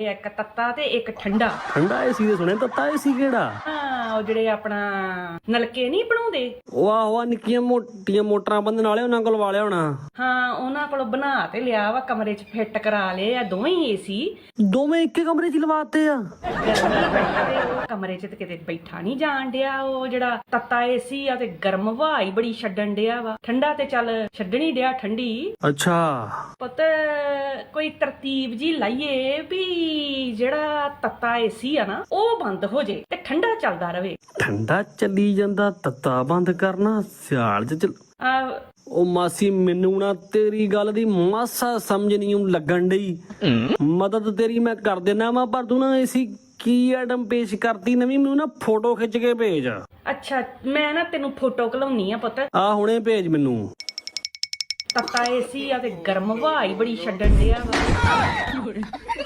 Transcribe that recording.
ਇੱਕ ਤੱਤਾ ਤੇ ਇੱਕ ਠੰਡਾ। ਠੰਡਾ ਏਸੀ ਦੇ ਸੁਣਿਆ ਤੱਤਾ ਏਸੀ ਕਿਹੜਾ? ਹਾਂ ਉਹ ਜਿਹੜੇ ਆਪਣਾ ਨਲਕੇ ਨਹੀਂ ਬਣਾਉਂਦੇ? ਵਾਹ ਵਾਹ ਨਿੱਕੀਆਂ ਮੋਟੀਆਂ ਮੋਟਰਾਂ ਬੰਦਨ ਵਾਲੇ ਉਹਨਾਂ ਕੋਲ ਵਾਲਿਆ ਹੋਣਾ। ਹਾਂ ਉਹਨਾਂ ਕੋਲੋਂ ਬਣਾ ਤੇ ਲਿਆ ਵਾ ਕਮਰੇ 'ਚ ਫਿੱਟ ਕਰਾ ਲਏ ਆ ਦੋਵੇਂ ਏਸੀ। ਦੋਵੇਂ ਇੱਕੇ ਕਮਰੇ 'ਚ ਲਵਾਤੇ ਆ? ਉਹ ਕਮਰੇ 'ਚ ਤੇ ਕਿਤੇ ਬੈਠਾ ਨਹੀਂ ਜਾਣ ਡਿਆ ਉਹ ਜਿਹੜਾ ਤੱਤਾ ਏਸੀ ਆ ਤੇ ਗਰਮ ਹਵਾ ਹੀ ਬੜੀ ਛੱਡਣ ਡਿਆ ਵਾ। ਠੰਡਾ ਤੇ ਚੱਲ ਛੱਡਣੀ ਡਿਆ ਠੰਡੀ। ਅੱਛਾ। ਪੁੱਤ ਕੋਈ ਤਰਤੀਬ ਜੀ ਲਾਈਏ ਵੀ ਜਿਹੜਾ ਤੱਤਾ ਏਸੀ ਆ ਨਾ ਉਹ ਬੰਦ ਹੋ ਜੇ ਤੇ ਠੰਡਾ ਚੱਲਦਾ ਰਵੇ। ਠੰਡਾ ਚੱਲੀ ਜਾਂਦਾ ਤੱਤਾ ਬੰਦ ਕਰਨਾ ਸਿਆਲ 'ਚ ਚੱਲ ਆ ਉਹ ਮਾਸੀ ਮੈਨੂੰ ਨਾ ਤੇਰੀ ਗੱਲ ਦੀ ਮਾਸਾ ਸਮਝ ਨਹੀਂ ਊਂ ਲੱਗਣ ਡਈ। ਮਦਦ ਤੇਰੀ ਮੈਂ ਕਰ ਦੇਣਾ ਵਾ ਪਰ ਤੂੰ ਨਾ ਏਸੀ ਕੀ ਆਈਟਮ ਪੇਸ਼ ਕਰਤੀ ਨਵੀਂ ਮੈਨੂੰ ਨਾ ਫੋਟੋ ਖਿੱਚ ਕੇ ਭੇਜ। ਅੱਛਾ ਮੈਂ ਨਾ ਤੈਨੂੰ ਫੋਟੋ ਘਲਾਉਣੀ ਆ ਪੁੱਤ। ਆ ਹੁਣੇ ਭੇਜ ਮੈਨੂੰ। ਤੱਤਾ ਏਸੀ ਆ ਤੇ ਗਰਮ ਹਵਾ ਹੀ ਬੜੀ ਛੱਡਣ ਡਿਆ ਵਾ।